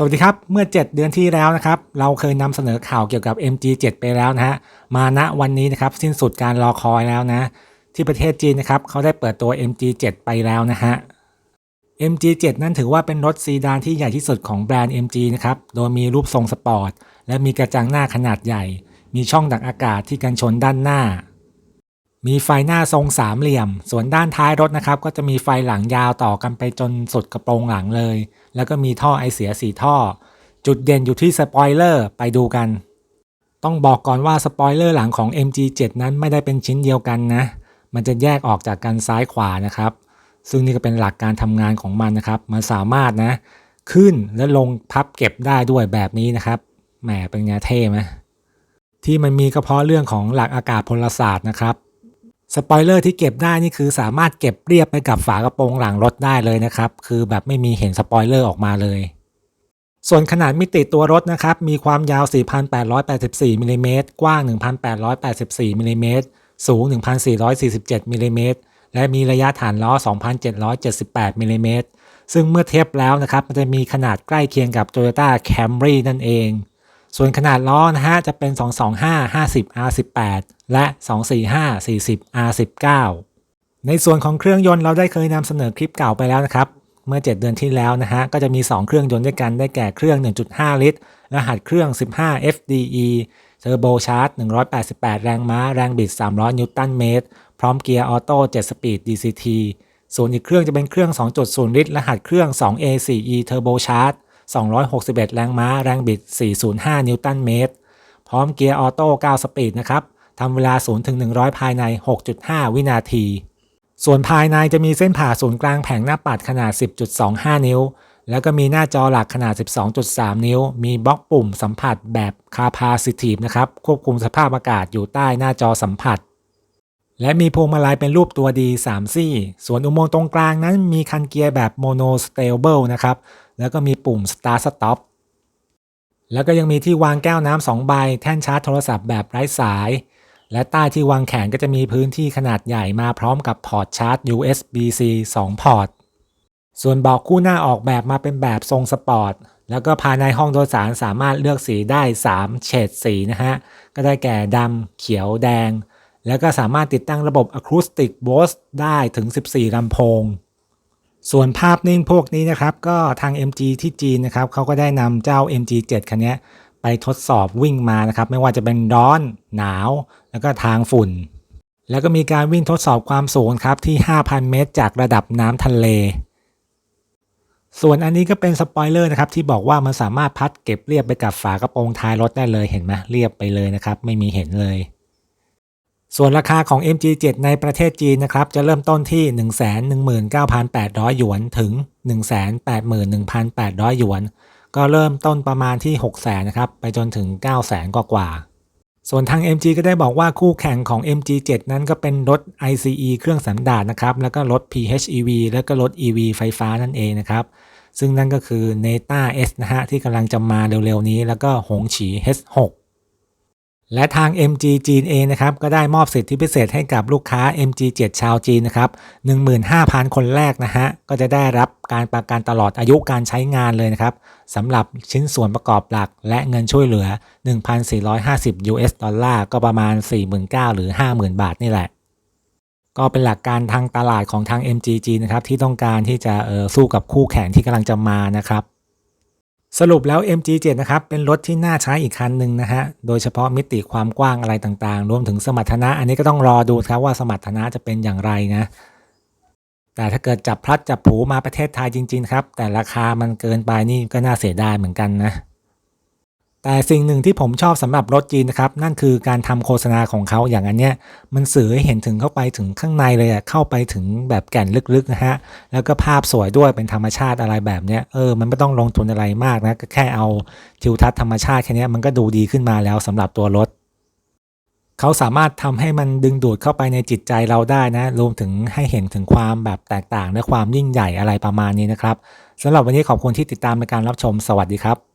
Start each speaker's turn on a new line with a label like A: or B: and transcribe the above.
A: สวัสดีครับ เมื่อ 7 เดือนที่แล้วนะครับ เราเคยนำเสนอข่าวเกี่ยวกับ MG7 ไปแล้วนะฮะ มาณวันนี้นะครับ สิ้นสุดการรอคอยแล้วนะ ที่ประเทศจีนนะครับเขาได้เปิดตัว MG7 ไปแล้วนะฮะ MG7 นั้นถือว่าเป็นรถซีดานที่ใหญ่ที่สุดของแบรนด์ MG นะครับ โดยมีรูปทรงสปอร์ต และมีกระจังหน้าขนาดใหญ่ มีช่องดักอากาศที่กันชนด้านหน้า มีไฟหน้าทรงสามเหลี่ยม ส่วนด้านท้ายรถนะครับ ก็จะมีไฟหลังยาวต่อกันไปจนสุดกระโปรงหลังเลย แล้วก็มีท่อไอเสียสีท่อ จุดเด่นอยู่ที่สปอยเลอร์ไปดูกัน ต้องบอกก่อนว่าสปอยเลอร์หลังของ MG7 นั้นไม่ได้เป็นชิ้นเดียวกันนะ มันจะแยกออกจากกันซ้ายขวานะครับ ซึ่งนี่ก็เป็นหลักการทำงานของมันนะครับ มันสามารถนะ ขึ้นและลงพับเก็บได้ด้วยแบบนี้นะครับแหมเป็นไงเท่ไหมที่มันมีก็เพราะเรื่องของหลักอากาศพลศาสตร์นะครับ สปอยเลอร์ที่เก็บได้นี่คือสามารถเก็บเรียบไปกับฝากระโปรงหลังรถได้เลยนะครับ คือแบบไม่มีเห็นสปอยเลอร์ออกมาเลย ส่วนขนาดมิติตัวรถนะครับ มีความยาว 4,884มิลลิเมตรกว้าง 1,884มิลลิเมตรสูง 1,447มิลลิเมตรและมีระยะฐานล้อ 2,778มิลลิเมตรซึ่งเมื่อเทียบแล้วนะครับ มันจะมีขนาดใกล้เคียงกับ Toyota Camry นั่นเอง ส่วนขนาดล้อนะฮะจะเป็น 225 50 R18 และ 245 40 R19 ในส่วนของเครื่องยนต์เราได้เคยนำเสนอคลิปเก่าไปแล้วนะครับ เมื่อ 7 เดือนที่แล้วนะฮะ ก็จะมี 2 เครื่องยนต์ด้วยกันได้แก่เครื่อง 1.5 ลิตร รหัสเครื่อง 15 FDE เทอร์โบชาร์จ 188 แรงม้า แรงบิด 300 นิวตันเมตร พร้อมเกียร์ออโต้ 7 สปีด DCT ส่วนอีกเครื่องจะเป็นเครื่อง 2.0 ลิตร รหัสเครื่อง 2A4E เทอร์โบชาร์จ 261 แรงม้า แรงบิด 405 นิวตันเมตร พร้อมเกียร์ออโต้ 9 สปีดนะครับ ทำเวลา 0 ถึง 100 ภายใน 6.5 วินาที ส่วนภายในจะมีเส้นผ่าศูนย์กลางแผงหน้าปัดขนาด 10.25 นิ้ว แล้วก็มีหน้าจอหลักขนาด 12.3 นิ้ว มีบล็อกปุ่มสัมผัสแบบ Capacitive นะครับ ควบคุมสภาพอากาศอยู่ใต้หน้าจอสัมผัสและมีพวงมาลัยเป็นรูปตัวดี 3 ซี่ ส่วนอุโมงค์ตรงกลางนั้นมีคันเกียร์แบบ Mono Stable นะครับ แล้วก็มีปุ่ม Start Stop แล้วก็ยังมีที่วางแก้วน้ำสองใบ แท่นชาร์จโทรศัพท์แบบไร้สาย และใต้ที่วางแขนก็จะมีพื้นที่ขนาดใหญ่มาพร้อมกับพอร์ตชาร์จ USB-C 2 พอร์ต ส่วนเบาะคู่หน้าออกแบบมาเป็นแบบทรงสปอร์ต แล้วก็ภายในห้องโดยสารสามารถเลือกสีได้ 3 เฉดสีนะฮะ ก็ได้แก่ดำเขียวแดง แล้วก็สามารถติดตั้งระบบ Acoustic Bose ได้ถึง 14ลำโพง ส่วนภาพนิ่งพวกนี้นะครับ ก็ทาง MG ที่จีนนะครับเขาก็ได้นำเจ้า MG7 คันนี้ไปทดสอบวิ่งมานะครับ ไม่ว่าจะเป็นร้อนหนาว แล้วก็ทางฝุ่น แล้วก็มีการวิ่งทดสอบความสูงครับที่ 5,000 เมตร จากระดับน้ำทะเล ส่วนอันนี้ก็เป็นสปอยเลอร์นะครับที่บอกว่ามันสามารถพัดเก็บเรียบไปกับฝากระโปรงท้ายรถได้เลยเห็นไหมเรียบไปเลยนะครับ ไม่มีเห็นเลย ส่วนราคาของ MG7 ในประเทศจีนนะครับ จะเริ่มต้นที่ 119,800 หยวนถึง 181,800 หยวน ก็เริ่มต้นประมาณที่ 600,000นะครับ ไปจนถึง 900,000 กว่ากว่าๆส่วนทาง MG ก็ได้บอกว่าคู่แข่งของ MG7 นั้นก็เป็นรถ ICE เครื่องสันดาปนะครับ แล้วก็รถ PHEV แล้วก็รถ EV ไฟฟ้านั่นเองนะครับ ซึ่งนั่นก็คือ Neta S นะฮะที่กำลังจะมาเร็วๆนี้ แล้วก็หงฉี H6 และทาง MG จีนเองนะครับก็ได้มอบสิทธิพิเศษให้กับลูกค้า MG7 ชาวจีนนะครับ15,000 คนแรกนะฮะก็จะได้รับการประกันตลอดอายุการใช้งานเลยนะครับสำหรับชิ้นส่วนประกอบหลัก และเงินช่วยเหลือ 1,450 US ดอลลาร์ก็ประมาณ 49,000 หรือ 50,000 บาทนี่แหละ ก็เป็นหลักการทางตลาดของทาง MGG นะครับที่ต้องการที่จะออสู้กับคู่แข่งที่กำลังจะมานะครับ สรุปแล้ว MG7 นะครับเป็นรถที่น่าใช้อีกคันหนึ่งนะฮะ โดยเฉพาะมิติความกว้างอะไรต่างๆ รวมถึงสมรรถนะ อันนี้ก็ต้องรอดูครับว่าสมรรถนะจะเป็นอย่างไรนะ แต่ถ้าเกิดจับพลัดจับผูมาประเทศไทยจริง ๆ ครับ แต่ราคามันเกินไปนี่ก็น่าเสียดายเหมือนกันนะ แต่สิ่งหนึ่งที่ผมชอบสำหรับรถจีนนะครับ นั่นคือการทำโฆษณาของเขาอย่างอันเนี้ยมันสื่อให้เห็นถึงเข้าไปถึงข้างในเลยอะเข้าไปถึงแบบแก่นลึกๆนะฮะแล้วก็ภาพสวยด้วยเป็นธรรมชาติอะไรแบบเนี้ยเออมันไม่ต้องลงทุนอะไรมากนะก็แค่เอาทิวทัศน์ธรรมชาติแค่นี้มันก็ดูดีขึ้นมาแล้วสำหรับตัวรถเขาสามารถทำให้มันดึงดูดเข้าไปในจิตใจเราได้นะ รวมถึงให้เห็นถึงความแบบแตกต่างและความยิ่งใหญ่อะไรประมาณนี้นะครับสำหรับวันนี้ขอบคุณที่ติดตามในการรับชมสวัสดีครับ